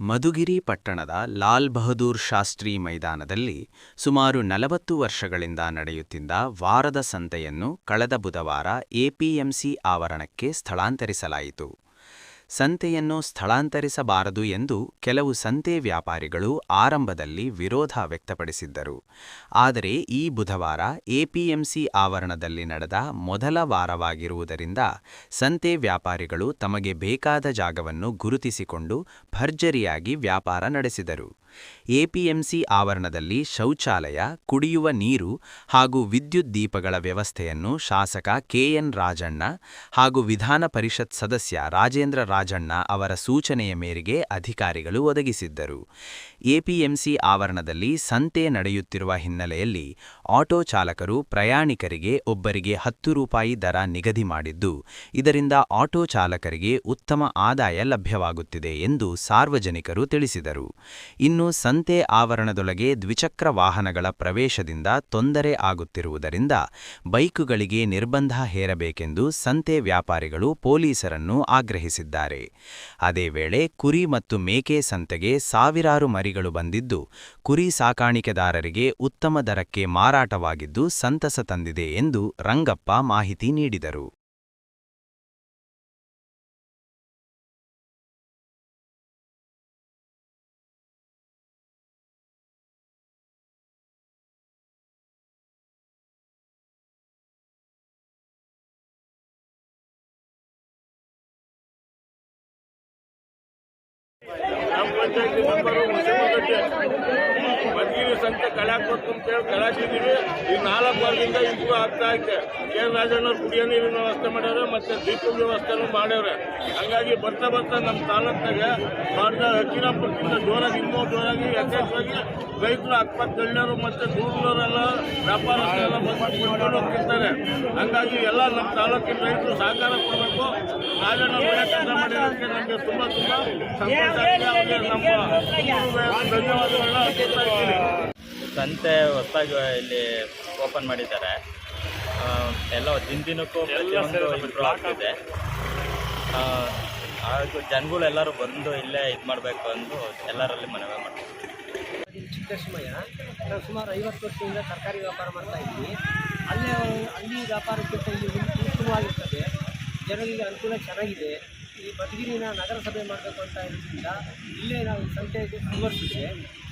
ಮಧುಗಿರಿ ಪಟ್ಟಣದ ಲಾಲ್ ಬಹದ್ದೂರ್ ಶಾಸ್ತ್ರಿ ಮೈದಾನದಲ್ಲಿ ಸುಮಾರು ನಲವತ್ತು ವರ್ಷಗಳಿಂದ ನಡೆಯುತ್ತಿದ್ದ ವಾರದ ಸಂತೆಯನ್ನು ಕಳೆದ ಬುಧವಾರ ಎಪಿಎಂಸಿ ಆವರಣಕ್ಕೆ ಸ್ಥಳಾಂತರಿಸಲಾಯಿತು. ಸಂತೆಯನ್ನು ಸ್ಥಳಾಂತರಿಸಬಾರದು ಎಂದು ಕೆಲವು ಸಂತೆ ವ್ಯಾಪಾರಿಗಳು ಆರಂಭದಲ್ಲಿ ವಿರೋಧ ವ್ಯಕ್ತಪಡಿಸಿದ್ದರು. ಆದರೆ ಈ ಬುಧವಾರ ಎಪಿಎಂಸಿ ಆವರಣದಲ್ಲಿ ನಡೆದ ಮೊದಲ ವಾರವಾಗಿರುವುದರಿಂದ ಸಂತೆ ವ್ಯಾಪಾರಿಗಳು ತಮಗೆ ಬೇಕಾದ ಜಾಗವನ್ನು ಗುರುತಿಸಿಕೊಂಡು ಭರ್ಜರಿಯಾಗಿ ವ್ಯಾಪಾರ ನಡೆಸಿದರು. ಎಪಿಎಂಸಿ ಆವರಣದಲ್ಲಿ ಶೌಚಾಲಯ, ಕುಡಿಯುವ ನೀರು ಹಾಗೂ ವಿದ್ಯುತ್ ದೀಪಗಳ ವ್ಯವಸ್ಥೆಯನ್ನು ಶಾಸಕ ಕೆಎನ್ ರಾಜಣ್ಣ ಹಾಗೂ ವಿಧಾನ ಪರಿಷತ್ ಸದಸ್ಯ ರಾಜೇಂದ್ರ ರಾಜಣ್ಣ ಅವರ ಸೂಚನೆಯ ಮೇರೆಗೆ ಅಧಿಕಾರಿಗಳು ಒದಗಿಸಿದ್ದರು. ಎಪಿಎಂಸಿ ಆವರಣದಲ್ಲಿ ಸಂತೆ ನಡೆಯುತ್ತಿರುವ ಹಿನ್ನೆಲೆಯಲ್ಲಿ ಆಟೋ ಚಾಲಕರು ಪ್ರಯಾಣಿಕರಿಗೆ ಒಬ್ಬರಿಗೆ ಹತ್ತು ರೂಪಾಯಿ ದರ ನಿಗದಿ ಮಾಡಿದ್ದು, ಇದರಿಂದ ಆಟೋ ಚಾಲಕರಿಗೆ ಉತ್ತಮ ಆದಾಯ ಲಭ್ಯವಾಗುತ್ತಿದೆ ಎಂದು ಸಾರ್ವಜನಿಕರು ತಿಳಿಸಿದರು. ಇನ್ನು ಸಂತೆ ಆವರಣದೊಳಗೆ ದ್ವಿಚಕ್ರ ವಾಹನಗಳ ಪ್ರವೇಶದಿಂದ ತೊಂದರೆ ಆಗುತ್ತಿರುವುದರಿಂದ ಬೈಕುಗಳಿಗೆ ನಿರ್ಬಂಧ ಹೇರಬೇಕೆಂದು ಸಂತೆ ವ್ಯಾಪಾರಿಗಳು ಪೊಲೀಸರನ್ನು ಆಗ್ರಹಿಸಿದ್ದಾರೆ. ಅದೇ ವೇಳೆ ಕುರಿ ಮತ್ತು ಮೇಕೆ ಸಂತೆಗೆ ಸಾವಿರಾರು ಮರಿಗಳು ಬಂದಿದ್ದು, ಕುರಿ ಸಾಕಾಣಿಕೆದಾರರಿಗೆ ಉತ್ತಮ ದರಕ್ಕೆ ಮಾರಾಟವಾಗಿದ್ದು ಸಂತಸ ತಂದಿದೆ ಎಂದು ರಂಗಪ್ಪ ಮಾಹಿತಿ ನೀಡಿದರು. I think I'm not. Member ಕಳೆ ಮದ್ಗಿರಿ ಅಂತ ಹೇಳಿ ಕಳ್ಯಾಕಿದ್ದೀವಿ ಈ ನಾಲ್ಕು ವಾರದಿಂದ ಇಂಪ್ರೂವ್ ಆಗ್ತಾ ಐತೆ. ಕೆ ರಾಜಣ್ಣ ಕುಡಿಯೋ ನೀರಿನ ವ್ಯವಸ್ಥೆ ಮಾಡ್ಯಾರ ಮತ್ತೆ ದೀಪದ ವ್ಯವಸ್ಥೆನೂ ಮಾಡ್ಯಾವ್ರೆ ಹಂಗಾಗಿ ಬರ್ತಾ ಬರ್ತಾ ನಮ್ಮ ತಾಲೂಕಿನಾಗ ಮಾಡಿದ ಹಕ್ಕಿರಾಪುರದಿಂದ ಜೋರಾಗಿ ಇನ್ನೂ ಜೋರಾಗಿ ಯಥೇಚ್ಛವಾಗಿ ರೈತರು ಅಕ್ಕಪಕ್ಕ ಗಣ್ಯರು ಮತ್ತೆ ದೂರದವರೆಲ್ಲ ವ್ಯಾಪಾರಸ್ಥರೆಲ್ಲ ಬಂದು ಕೊಂಡ್ಕೊಂಡು ಹೋಗ್ತಿರ್ತಾರೆ. ಹಂಗಾಗಿ ಎಲ್ಲ ನಮ್ಮ ತಾಲೂಕಿನ ರೈತರು ಸಹಕಾರ ಕೊಡಬೇಕು. ರಾಜಣ್ಣ ಕೆಲಸ ಮಾಡಿರೋದಕ್ಕೆ ನಮಗೆ ತುಂಬ ತುಂಬ ಸಂತೋಷ ನಮ್ಮ ಧನ್ಯವಾದಗಳನ್ನ ಸಂತೆ ಹೊಸದಾಗಿ ಇಲ್ಲಿ ಓಪನ್ ಮಾಡಿದ್ದಾರೆ. ಎಲ್ಲ ದಿನ ದಿನಕ್ಕೂ ಪ್ರತಿಯೊಂದು ಇಂಪ್ರೂವ್ ಆಗ್ತಿದೆ ಆ, ಹಾಗೂ ಜನಗಳು ಎಲ್ಲರೂ ಬಂದು ಇಲ್ಲೇ ಇದು ಮಾಡಬೇಕು ಅಂದು ಎಲ್ಲರಲ್ಲಿ ಮನವಿ ಮಾಡ್ತೀವಿ. ಚಿಕ್ಕಶಿಮಯ್ಯ ನಾವು ಸುಮಾರು ಐವತ್ತು ವರ್ಷದಿಂದ ತರಕಾರಿ ವ್ಯಾಪಾರ ಮಾಡ್ತಾ ಇದ್ವಿ ಅಲ್ಲೇ ಅಲ್ಲಿ ವ್ಯಾಪಾರಕ್ಕಿಂತ ಇಲ್ಲಿ ಉತ್- ಉತ್ತಮವಾಗಿರ್ತದೆ ಜನರಿಗೆ ಅನುಕೂಲ ಚೆನ್ನಾಗಿದೆ. ಈ ಮಧುಗಿರಿನ ನಗರಸಭೆ ಮಾಡಬೇಕು ಅಂತ ಇರೋದ್ರಿಂದ ಇಲ್ಲೇ ನಾವು ಸಂತೆ ಸಂತೆಗೆ ಅಳವಡಿಸಿದ್ರೆ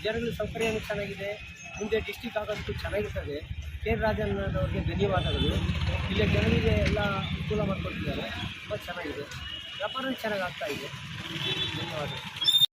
ಜನಗಳ ಸೌಕರ್ಯನೂ ಚೆನ್ನಾಗಿದೆ, ಮುಂದೆ ಡಿಸ್ಟಿಕ್ ಆಗೋದಕ್ಕೂ ಚೆನ್ನಾಗಿರ್ತದೆ. ಕೆ ರಾಜಣ್ಣನವ್ರಿಗೆ ಧನ್ಯವಾದಗಳು. ಇಲ್ಲೇ ಜನರಿಗೆ ಎಲ್ಲ ಅನುಕೂಲ ಮಾಡಿಕೊಟ್ಟಿದ್ದಾರೆ ತುಂಬ ಚೆನ್ನಾಗಿದೆ. ವ್ಯಾಪಾರ ಚೆನ್ನಾಗಿ ಆಗ್ತಾ ಧನ್ಯವಾದಗಳು.